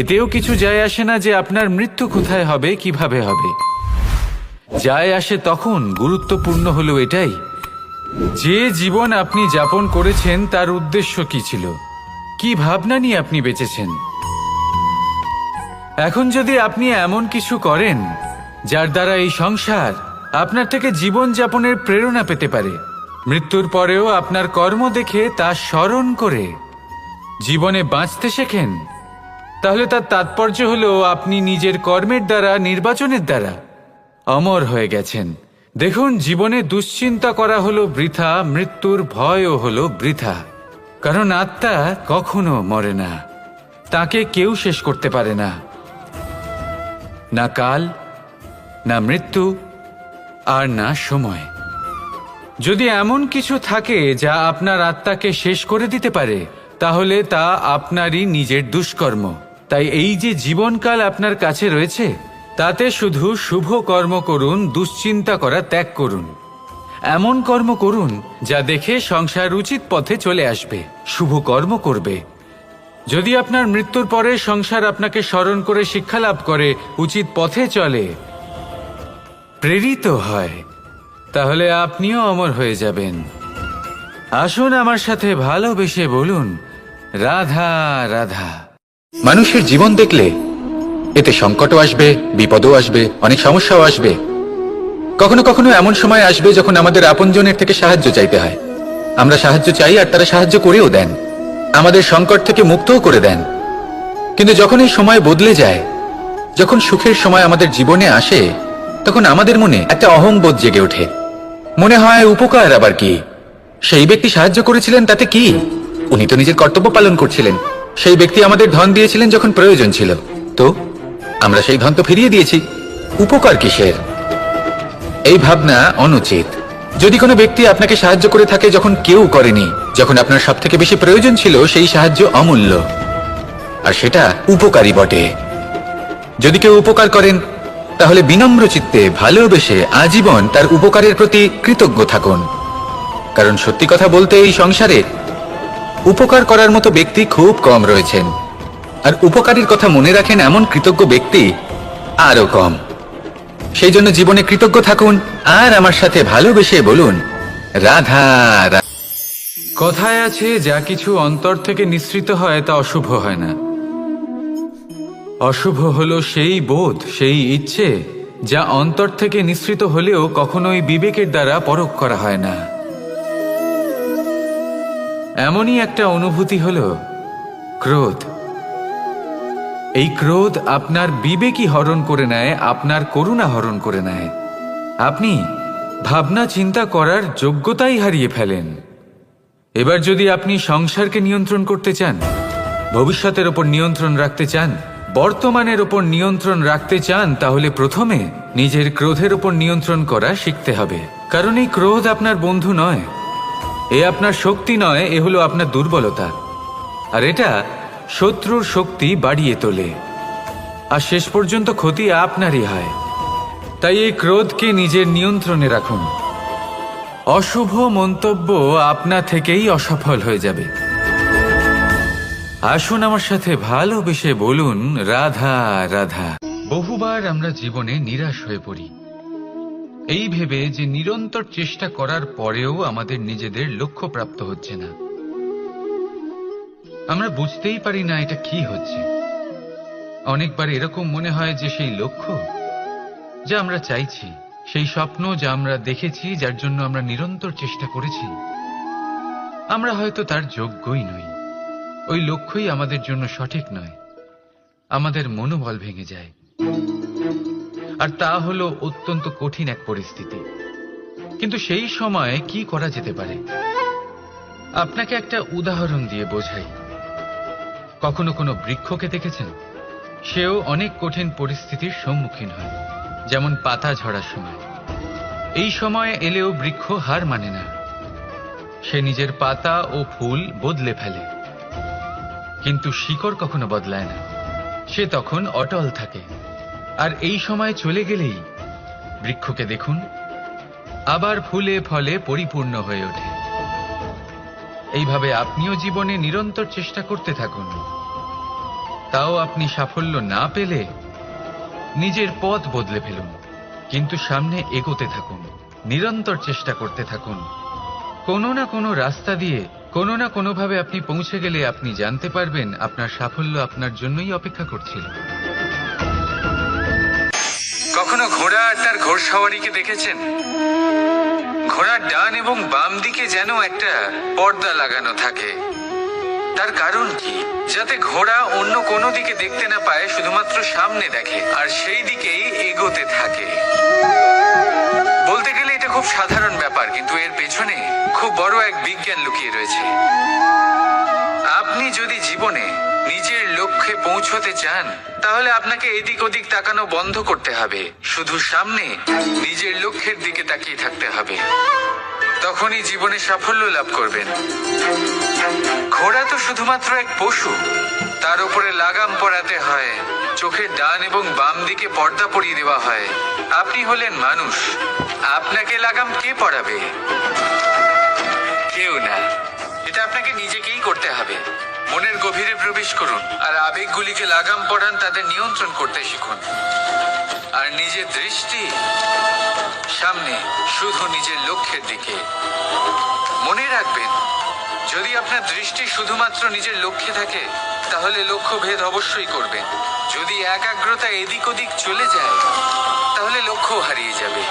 এতেও কিছু যায় আসে না যে আপনার মৃত্যু কোথায় হবে, কীভাবে হবে। যায় আসে তখন গুরুত্বপূর্ণ হলো এটাই, যে জীবন আপনি যাপন করেছেন তার উদ্দেশ্য কি ছিল? কি ভাবনা নিয়ে আপনি বেঁচেছেন? এখন যদি আপনি এমন কিছু করেন, যার দ্বারা এই সংসার আপনার থেকে জীবন যাপনের প্রেরণা পেতে পারে, মৃত্যুর পরেও আপনার কর্ম দেখে তা স্মরণ করে জীবনে বাঁচতে শেখেন তাহলে তার তাৎপর্য হলো আপনি নিজের কর্মের দ্বারা, নির্বাচনের দ্বারা অমর হয়ে গেছেন। দেখুন, জীবনে দুশ্চিন্তা করা হলো বৃথা, মৃত্যুর ভয়ও হলো বৃথা। কারণ আত্মা কখনো মরে না। তাকে কেউ শেষ করতে পারে না। না কাল, না মৃত্যু, আর না সময়। যদি এমন কিছু থাকে যা আপনার আত্মাকে শেষ করে দিতে পারে, তাহলে তা আপনারই নিজের দুষ্কর্ম। তাই এই যে জীবনকাল আপনার কাছে রয়েছে, তাতে শুধু শুভ কর্ম করুন, দুশ্চিন্তা করা ত্যাগ করুন। এমন কর্ম করুন, যা দেখে সংসার উচিত পথে চলে আসবে, শুভ কর্ম করবে। যদি আপনার মৃত্যুর পরে সংসার আপনাকে স্মরণ করে শিক্ষা লাভ করে, উচিত পথে চলে। প্রেরিত হয়। তাহলে আপনিও অমর হয়ে যাবেন। আসুন আমার সাথে ভালোবেসে বলুন, রাধা রাধা। মানুষের জীবন দেখলে এতে সংকটও আসবে, বিপদও আসবে, অনেক সমস্যাও আসবে। কখনো কখনো এমন সময় আসবে যখন আমাদের আপনজনের থেকে সাহায্য চাইতে হয়। আমরা সাহায্য চাই আর তারা সাহায্য করেও দেন। আমাদের সংকট থেকে মুক্তও করে দেন। কিন্তু যখন এই সময় বদলে যায়, যখন সুখের সময় আমাদের জীবনে আসে, তখন আমাদের মনে একটা অহংবোধ জেগে ওঠে। মনে হয়, উপকার আবার কি? সেই ব্যক্তি সাহায্য করেছিলেন তাতে কি? উনি তো নিজের কর্তব্য পালন করছিলেন। সেই ব্যক্তি আমাদের ধন দিয়েছিলেন যখন প্রয়োজন ছিল। তো, আমরা সেই ধন তো ফিরিয়ে দিয়েছি। উপকার কিসের? এই ভাবনা অনুচিত। যদি কোনো ব্যক্তি আপনাকে সাহায্য করে থাকে যখন কেউ করেনি, যখন আপনার সব থেকে বেশি প্রয়োজন ছিল সেই সাহায্য অমূল্য। আর সেটা উপকারী বটে। যদি কেউ উপকার করেন, তাহলে বিনম্র চিত্তে ভালোবেসে আজীবন তার উপকারের প্রতি কৃতজ্ঞ থাকুন। কারণ সত্যি কথা বলতে এই সংসারে উপকার করার মতো ব্যক্তি খুব কম রয়েছেন। আর উপকারীর কথা মনে রাখেন এমন কৃতজ্ঞ ব্যক্তি আরও কম। সেই জন্য জীবনে কৃতজ্ঞ থাকুন আর আমার সাথে ভালোবেসে বলুন, রাধা কথায় আছে, যা কিছু অন্তর থেকে নিঃসৃত হয়, তা অশুভ হয় না। অশুভ হলো সেই বোধ, সেই ইচ্ছে, যা অন্তর থেকে নিঃসৃত হলেও কখনোই বিবেকের দ্বারা পরখ করা হয় না। এমনই একটা অনুভূতি হল, ক্রোধ। এই ক্রোধ আপনার বিবেকই হরণ করে নেয়, আপনার করুণা হরণ করে নেয়। আপনি ভাবনা চিন্তা করার যোগ্যতাই হারিয়ে ফেলেন। এবার যদি আপনি সংসারকে নিয়ন্ত্রণ করতে চান, ভবিষ্যতের ওপর নিয়ন্ত্রণ রাখতে চান, বর্তমানের ওপর নিয়ন্ত্রণ রাখতে চান, তাহলে প্রথমে নিজের ক্রোধের ওপর নিয়ন্ত্রণ করা শিখতে হবে। কারণ এই ক্রোধ আপনার বন্ধু নয় এ আপনার শক্তি নয়, এ হলো আপনার দুর্বলতা। আর এটা শত্রুর শক্তি বাড়িয়ে তোলে। আর শেষ পর্যন্ত ক্ষতি আপনারই হয়। তাই এই ক্রোধকে নিজের নিয়ন্ত্রণে রাখুন। অশুভ মন্তব্য আপনা থেকেই অসফল হয়ে যাবে। আসুন আমার সাথে ভালোবেসে বলুন, রাধা রাধা। বহুবার আমরা জীবনে নিরাশ হয়ে পড়ি। এই ভেবে যে নিরন্তর চেষ্টা করার পরেও আমাদের নিজেদের লক্ষ্য প্রাপ্ত হচ্ছে না। আমরা বুঝতেই পারি না এটা কি হচ্ছে। অনেকবার এরকম মনে হয় যে সেই লক্ষ্য যা আমরা চাইছি, সেই স্বপ্ন যা আমরা দেখেছি, যার জন্য আমরা নিরন্তর চেষ্টা করেছি, আমরা হয়তো তার যোগ্যই নই। ওই লক্ষ্যই আমাদের জন্য সঠিক নয়। আমাদের মনোবল ভেঙে যায়। আর তা হলো অত্যন্ত কঠিন এক পরিস্থিতি। কিন্তু সেই সময় কি করা যেতে পারে? আপনাকে একটা উদাহরণ দিয়ে বোঝাই। কখনো কোনো বৃক্ষকে দেখেছেন? সেও অনেক কঠিন পরিস্থিতির সম্মুখীন হয়, যেমন পাতা ঝরার সময়। এই সময় এলেও বৃক্ষ হার মানে না। সে নিজের পাতা ও ফুল বদলে ফেলে। কিন্তু শিকড় কখনো বদলায় না। সে তখন অটল থাকে। আর এই সময় চলে গেলেই বৃক্ষকে দেখুন, আবার ফুলে ফলে পরিপূর্ণ হয়ে ওঠে। এইভাবে আপনিও জীবনে নিরন্তর চেষ্টা করতে থাকুন। তাও আপনি সাফল্য না পেলে নিজের পথ বদলে ফেলুন, কিন্তু সামনে এগোতে থাকুন, নিরন্তর চেষ্টা করতে থাকুন। কোনো না কোনো রাস্তা দিয়ে, কোনো না কোনোভাবে আপনি পৌঁছে গেলে আপনি জানতে পারবেন আপনার সাফল্য আপনার জন্যই অপেক্ষা করছিল। ঘোড়া আর তার ঘোড়সাওয়ারিকে দেখেছেন? ঘোড়ার ডান এবং বাম দিকে যেন একটা পর্দা লাগানো থাকে। তার কারণ কি? যাতে ঘোড়া অন্য কোনো দিকে দেখতে না পায়, শুধুমাত্র সামনে দেখে, আর সেই দিকেই এগোতে থাকে। বলতে গেলে এটা খুব সাধারণ ব্যাপার, কিন্তু এর পেছনে খুব বড় এক বিজ্ঞান লুকিয়ে রয়েছে। আপনি যদি জীবনে নিজের লক্ষ্যে পৌঁছতে চান, তাহলে আপনাকে এদিক ওদিক তাকানো বন্ধ করতে হবে। শুধু সামনে নিজের লক্ষ্যের দিকে তাকিয়ে থাকতে হবে। তখনই জীবনে সাফল্য লাভ করবেন। ঘোড়া তো শুধুমাত্র এক পশু। তার উপরে লাগাম পরাতে হয়। চোখের ডান এবং বাম দিকে পর্দা পরিয়ে দেওয়া হয়। আপনি হলেন মানুষ। আপনাকে লাগাম কে পড়াবে কেউ না। এটা আপনাকে নিজেকেই করতে হবে। মনের গভীরে প্রবেশ করুন আর আবেগগুলিকে লাগাম পরান তাদের নিয়ন্ত্রণ করতে শিখুন। আর নিজের দৃষ্টি সামনে, শুধু নিজের লক্ষ্যের দিকে। মনে রাখবেন, যদি আপনার দৃষ্টি শুধুমাত্র নিজের লক্ষ্যে থাকে, তাহলে লক্ষ্য ভেদ অবশ্যই করবেন। যদি একাগ্রতা এদিক ওদিক চলে যায়, তাহলে লক্ষ্য হারিয়ে যাবে।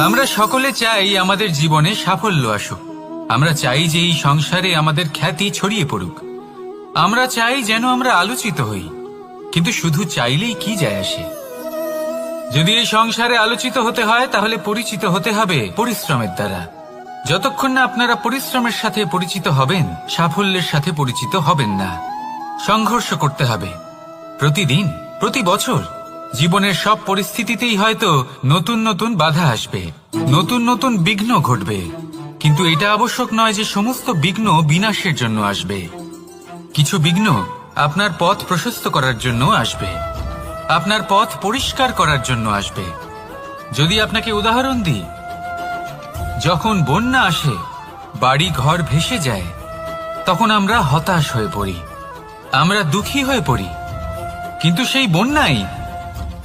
আমরা সকলে চাই আমাদের জীবনে সাফল্য আসুক। আমরা চাই যে এই সংসারে আমাদের খ্যাতি ছড়িয়ে পড়ুক। আমরা চাই যেন আমরা আলোচিত হই, কিন্তু শুধু চাইলেই কি যায় আসে? যদি এই সংসারে আলোচিত হতে হয়, তাহলে পরিচিত হতে হবে পরিশ্রমের দ্বারা। যতক্ষণ না আপনারা পরিশ্রমের সাথে পরিচিত হবেন, সাফল্যের সাথে পরিচিত হবেন না। সংঘর্ষ করতে হবে। প্রতিদিন, প্রতি বছর। জীবনের সব পরিস্থিতিতেই হয়তো নতুন নতুন বাধা আসবে, নতুন নতুন বিঘ্ন ঘটবে। কিন্তু এটা আবশ্যক নয় যে সমস্ত বিঘ্ন বিনাশের জন্য আসবে। কিছু বিঘ্ন আপনার পথ প্রশস্ত করার জন্য আসবে। আপনার পথ পরিষ্কার করার জন্য আসবে। যদি আপনাকে উদাহরণ দিই, যখন বন্যা আসে, বাড়ি ঘর ভেসে যায়, তখন আমরা হতাশ হয়ে পড়ি। আমরা দুঃখী হয়ে পড়ি। কিন্তু সেই বন্যাই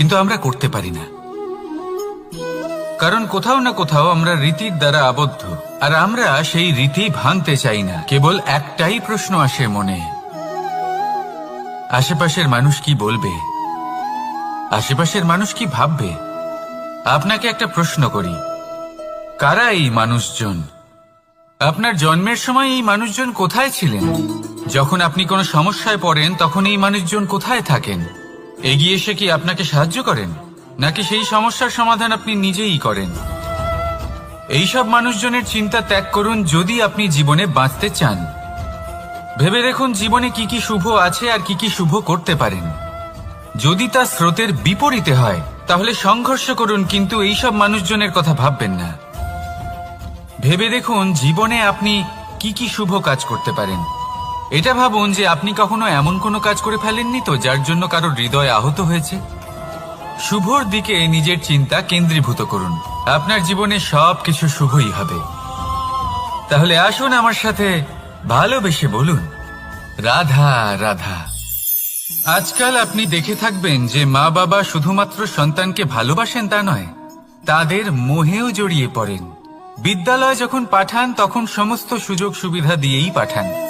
কিন্তু আমরা করতে পারি না। কারণ কোথাও না কোথাও আমরা রীতির দ্বারা আবদ্ধ। আর আমরা সেই রীতি ভাঙতে চাই না। কেবল একটাই প্রশ্ন আসে মনে। আশেপাশের মানুষ কি বলবে? আশেপাশের মানুষ কি ভাববে? আপনাকে একটা প্রশ্ন করি। কারা এই মানুষজন? আপনার জন্মের সময় এই মানুষজন কোথায় ছিলেন? যখন আপনি কোনো সমস্যায় পড়েন, তখন এই মানুষজন কোথায় থাকেন? এগিয়ে এসে কি আপনাকে সাহায্য করেন? নাকি সেই সমস্যার সমাধান আপনি নিজেই করেন? এইসব মানুষজনের চিন্তা ত্যাগ করুন যদি আপনি জীবনে বাঁচতে চান। ভেবে দেখুন জীবনে কি কি শুভ আছে আর কি কি শুভ করতে পারেন। যদি তা স্রোতের বিপরীতে হয়, তাহলে সংঘর্ষ করুন, কিন্তু এইসব মানুষজনের কথা ভাববেন না। ভেবে দেখুন জীবনে আপনি কি কি শুভ কাজ করতে পারেন। এটা ভাবুন যে আপনি কখনো এমন কোনো কাজ করে ফেলেননি তো যার জন্য কারও হৃদয় আহত হয়েছে? শুভর দিকে নিজের চিন্তা কেন্দ্রীভূত করুন। আপনার জীবনে সব কিছু শুভই হবে। তাহলে আসুন আমার সাথে ভালোবেসে বলুন, রাধা রাধা। আজকাল আপনি দেখে থাকবেন যে মা বাবা শুধুমাত্র সন্তানকে ভালোবাসেন তা নয়, তাদের মোহেও জড়িয়ে পড়েন। বিদ্যালয় যখন পাঠান, তখন সমস্ত সুযোগ সুবিধা দিয়েই পাঠান।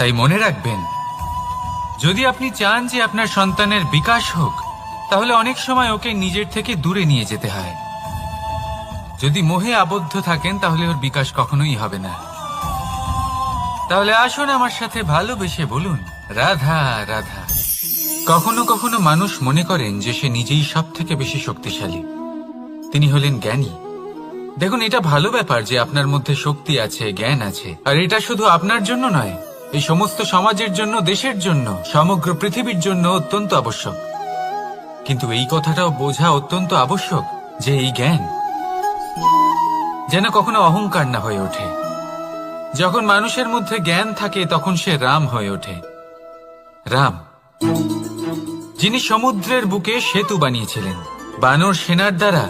তাই মনে রাখবেন, যদি আপনি চান যে আপনার সন্তানের বিকাশ হোক, তাহলে অনেক সময় ওকে নিজের থেকে দূরে নিয়ে যেতে হয়। যদি মোহে আবদ্ধ থাকেন, তাহলে ওর বিকাশ কখনোই হবে না। তাহলে আসুন আমার সাথে ভালোবেসে বলুন, রাধা রাধা। কখনো কখনো মানুষ মনে করেন যে সে নিজেই সব থেকে বেশি শক্তিশালী। তিনি হলেন জ্ঞানী। দেখুন, এটা ভালো ব্যাপার যে আপনার মধ্যে শক্তি আছে, জ্ঞান আছে। আর এটা শুধু আপনার জন্য নয় এই সমস্ত সমাজের জন্য, দেশের জন্য, সমগ্র পৃথিবীর জন্য অত্যন্ত আবশ্যক। কিন্তু এই কথাটাও বোঝা অত্যন্ত আবশ্যক যে এই জ্ঞান যেন কখনো অহংকার না হয়ে ওঠে। যখন মানুষের মধ্যে জ্ঞান থাকে, তখন সে রাম হয়ে ওঠে। রাম, যিনি সমুদ্রের বুকে সেতু বানিয়েছিলেন, বানর সেনার দ্বারা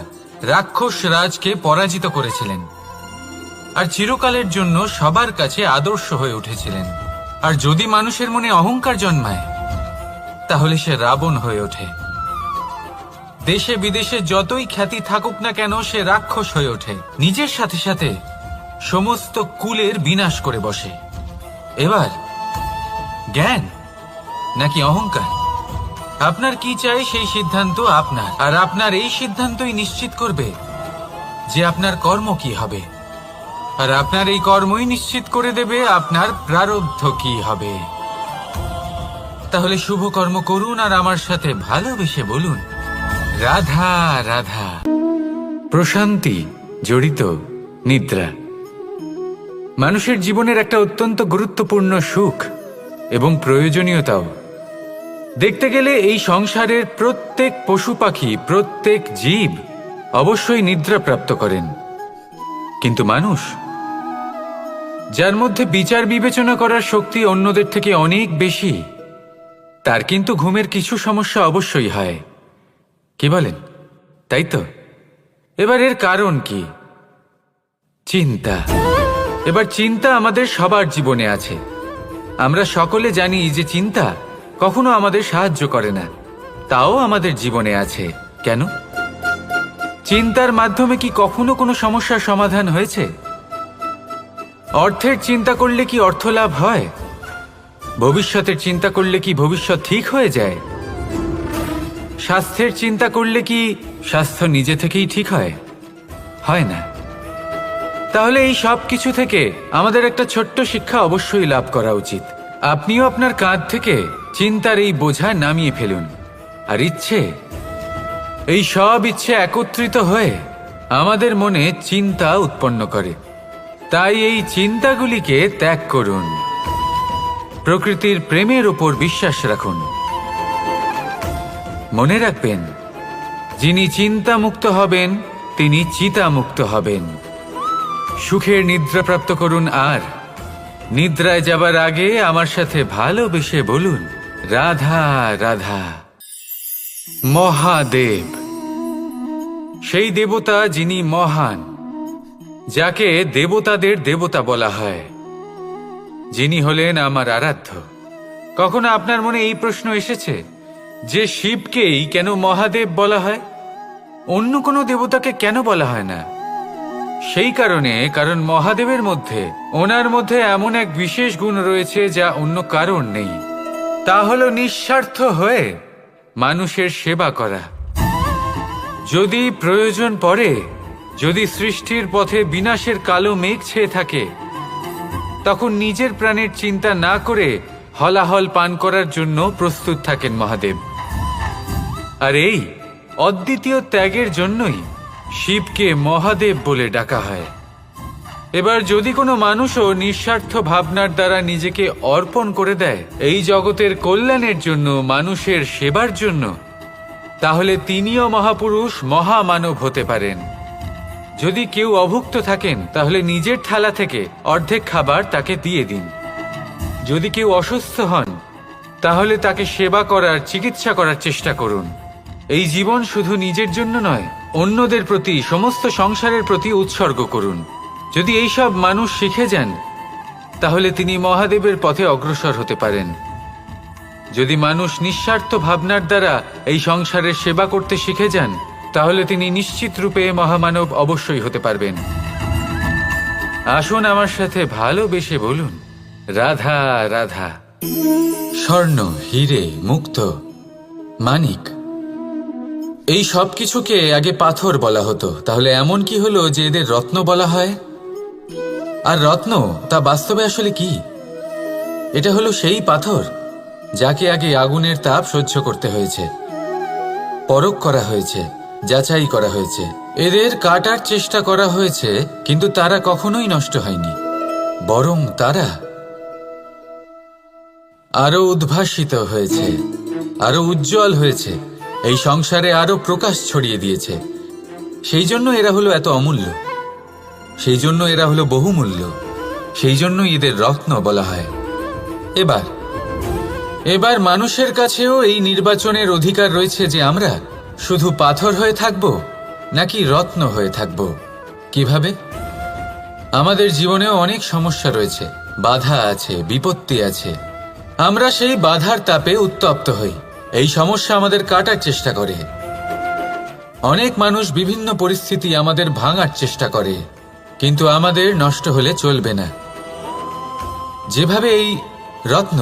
রাক্ষস রাজকে পরাজিত করেছিলেন, আর চিরকালের জন্য সবার কাছে আদর্শ হয়ে উঠেছিলেন। আর যদি মানুষের মনে অহংকার জন্মায়, তাহলে সে রাবণ হয়ে ওঠে। দেশে বিদেশে যতই খ্যাতি থাকুক না কেন, সে রাক্ষস হয়ে ওঠে। নিজের সাথে সাথে সমস্ত কুলের বিনাশ করে বসে। এবার, জ্ঞান নাকি অহংকার? আপনার কি চাই সেই সিদ্ধান্ত আপনার, আর আপনার এই সিদ্ধান্তই নিশ্চিত করবে যে আপনার কর্ম কি হবে। আর আপনার এই কর্মই নিশ্চিত করে দেবে আপনার প্রারব্ধ কি হবে। তাহলে শুভ কর্ম করুন আর আমার সাথে ভালোবেসে বলুন। রাধা রাধা। প্রশান্তি, জড়িত, নিদ্রা। মানুষের জীবনের একটা অত্যন্ত গুরুত্বপূর্ণ সুখ এবং প্রয়োজনীয়তাও। দেখতে গেলে এই সংসারের প্রত্যেক পশু পাখি, প্রত্যেক জীব অবশ্যই নিদ্রা প্রাপ্ত করেন। কিন্তু মানুষ, যার মধ্যে বিচার বিবেচনা করার শক্তি অন্যদের থেকে অনেক বেশি, তার কিন্তু ঘুমের কিছু সমস্যা অবশ্যই হয়। কি বলেন? তাই তো? এবার এর কারণ কি? চিন্তা। এবার চিন্তা আমাদের সবার জীবনে আছে। আমরা সকলে জানি যে চিন্তা কখনো আমাদের সাহায্য করে না, তাও আমাদের জীবনে আছে। কেন? চিন্তার মাধ্যমে কি কখনো কোনো সমস্যার সমাধান হয়েছে? অর্থের চিন্তা করলে কি অর্থ লাভ হয়? ভবিষ্যতের চিন্তা করলে কি ভবিষ্যৎ ঠিক হয়ে যায়? স্বাস্থ্যের চিন্তা করলে কি স্বাস্থ্য নিজে থেকেই ঠিক হয়? হয় না। তাহলে এই সব কিছু থেকে আমাদের একটা ছোট্ট শিক্ষা অবশ্যই লাভ করা উচিত। আপনিও আপনার কাঁধ থেকে চিন্তার এই বোঝা নামিয়ে ফেলুন। আর ইচ্ছে এই সব ইচ্ছে একত্রিত হয়ে আমাদের মনে চিন্তা উৎপন্ন করে। তাই এই চিন্তাগুলিকে ত্যাগ করুন। প্রকৃতির প্রেমের ওপর বিশ্বাস রাখুন। মনে রাখবেন, যিনি চিন্তামুক্ত হবেন, তিনি চিতামুক্ত হবেন। সুখের নিদ্রা প্রাপ্ত করুন আর, নিদ্রায় যাবার আগে আমার সাথে ভালোবেসে বলুন, রাধা রাধা। মহাদেব। সেই দেবতা যিনি মহান, যাকে দেবতাদের দেবতা বলা হয়, যিনি হলেন আমার আরাধ্য। কখনো আপনার মনে এই প্রশ্ন এসেছে যে শিবকেই কেন মহাদেব বলা হয়? অন্য কোনো দেবতাকে কেন বলা হয় না? সেই কারণে, কারণ মহাদেবের মধ্যে, ওনার মধ্যে এমন এক বিশেষ গুণ রয়েছে যা অন্য কারণ নেই। তা হলো নিঃস্বার্থ হয়ে মানুষের সেবা করা। যদি প্রয়োজন পড়ে, যদি সৃষ্টির পথে বিনাশের কালো মেঘ ছেয়ে থাকে, তখন নিজের প্রাণের চিন্তা না করে হলাহল পান করার জন্য প্রস্তুত থাকেন মহাদেব। আর এই অদ্বিতীয় ত্যাগের জন্যই শিবকে মহাদেব বলে ডাকা হয়। এবার যদি কোনো মানুষও নিঃস্বার্থ ভাবনার দ্বারা নিজেকে অর্পণ করে দেয় এই জগতের কল্যাণের জন্য, মানুষের সেবার জন্য, তাহলে তিনিও মহাপুরুষ, মহামানব হতে পারেন। যদি কেউ অভুক্ত থাকেন, তাহলে নিজের থালা থেকে অর্ধেক খাবার তাকে দিয়ে দিন। যদি কেউ অসুস্থ হন, তাহলে তাকে সেবা করার, চিকিৎসা করার চেষ্টা করুন। এই জীবন শুধু নিজের জন্য নয়, অন্যদের প্রতি, সমস্ত সংসারের প্রতি উৎসর্গ করুন। যদি এইসব মানুষ শিখে যান, তাহলে তিনি মহাদেবের পথে অগ্রসর হতে পারেন। যদি মানুষ নিঃস্বার্থ ভাবনার দ্বারা এই সংসারের সেবা করতে শিখে যান, তাহলে তিনি নিশ্চিত রূপে মহামানব অবশ্যই হতে পারবেন। আসুন আমার সাথে ভালোবেসে বলুন, রাধা রাধা। স্বর্ণ, হিরে, মুক্ত, মানিক। এই সব কিছুকে আগে পাথর বলা হতো, তাহলে এমন কি হলো যে এদের রত্ন বলা হয়? আর রত্ন, তা বাস্তবে আসলে কি? এটা হলো সেই পাথর, যাকে আগে আগুনের তাপ সহ্য করতে হয়েছে, পরখ করা হয়েছে, যাচাই করা হয়েছে। এদের কাটার চেষ্টা করা হয়েছে, কিন্তু তারা কখনোই নষ্ট হয়নি, বরং তারা আরও উদ্ভাসিত হয়েছে, আরও উজ্জ্বল হয়েছে, এই সংসারে আরও প্রকাশ ছড়িয়ে দিয়েছে। সেই জন্য এরা হলো এত অমূল্য। সেই জন্য এরা হলো বহুমূল্য। সেই জন্য এদের রত্ন বলা হয়। এবার এবার মানুষের কাছেও এই নির্বাচনের অধিকার রয়েছে যে আমরা শুধু পাথর হয়ে থাকব নাকি রত্ন হয়ে থাকব। কীভাবে? আমাদের জীবনেও অনেক সমস্যা রয়েছে, বাধা আছে, বিপত্তি আছে। আমরা সেই বাধার তাপে উত্তপ্ত হই। এই সমস্যা আমাদের কাটার চেষ্টা করে। অনেক মানুষ বিভিন্ন পরিস্থিতি আমাদের ভাঙার চেষ্টা করে। কিন্তু আমাদের নষ্ট হলে চলবে না। যেভাবে এই রত্ন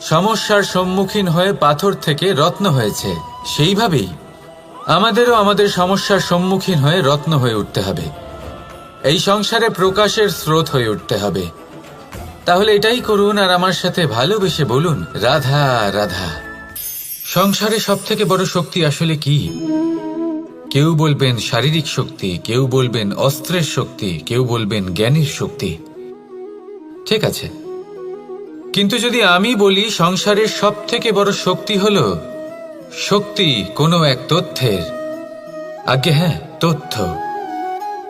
সমস্যার সম্মুখীন হয়ে পাথর থেকে রত্ন হয়েছে, সেইভাবেই আমাদেরও আমাদের সমস্যার সম্মুখীন হয়ে রত্ন হয়ে উঠতে হবে। এই সংসারে প্রকাশের স্রোত হয়ে উঠতে হবে। তাহলে এটাই করুন আর আমার সাথে ভালোবেসে বলুন, রাধা রাধা। সংসারে সব থেকে বড় শক্তি আসলে কি? কেউ বলবেন শারীরিক শক্তি, কেউ বলবেন অস্ত্রের শক্তি, কেউ বলবেন জ্ঞানের শক্তি। ঠিক আছে। কিন্তু যদি আমি বলি সংসারের সব থেকে বড় শক্তি হল শক্তি কোনো এক তথ্যের। আগে হ্যাঁ তথ্য।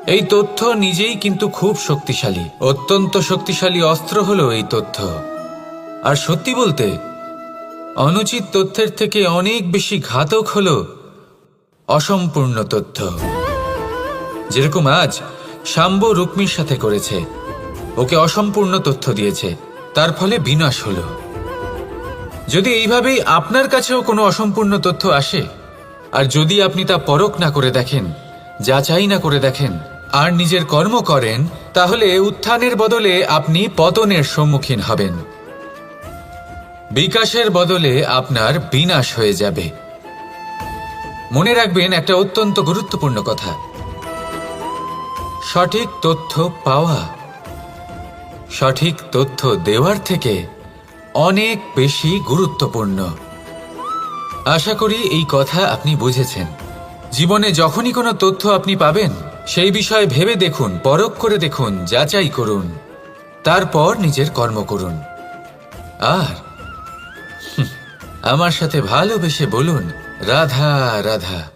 এই তথ্য নিজেই কিন্তু খুব শক্তিশালী। অত্যন্ত শক্তিশালী অস্ত্র হলো এই তথ্য। আর সত্যি বলতে, অনুচিত তথ্যের থেকে অনেক বেশি ঘাতক হলো অসম্পূর্ণ তথ্য। যেরকম আজ শাম্ব রুক্মির সাথে করেছে। ওকে অসম্পূর্ণ তথ্য দিয়েছে। তার ফলে বিনাশ হলো। যদি এইভাবেই আপনার কাছেও কোনো অসম্পূর্ণ তথ্য আসে, আর যদি আপনি তা পরখ না করে দেখেন, যাচাই না করে দেখেন, আর নিজের কর্ম করেন, তাহলে উত্থানের বদলে আপনি পতনের সম্মুখীন হবেন। বিকাশের বদলে আপনার বিনাশ হয়ে যাবে। মনে রাখবেন, একটা অত্যন্ত গুরুত্বপূর্ণ কথা। সঠিক তথ্য পাওয়া, সঠিক তথ্য দেওয়ার থেকে অনেক বেশি গুরুত্বপূর্ণ। আশা করি এই কথা আপনি বুঝেছেন। জীবনে যখনই কোনো তথ্য আপনি পাবেন, সেই বিষয়ে ভেবে দেখুন, পরখ করে দেখুন, যাচাই করুন, তারপর নিজের কর্ম করুন। আর আমার সাথে ভালোবেসে বলুন রাধা রাধা।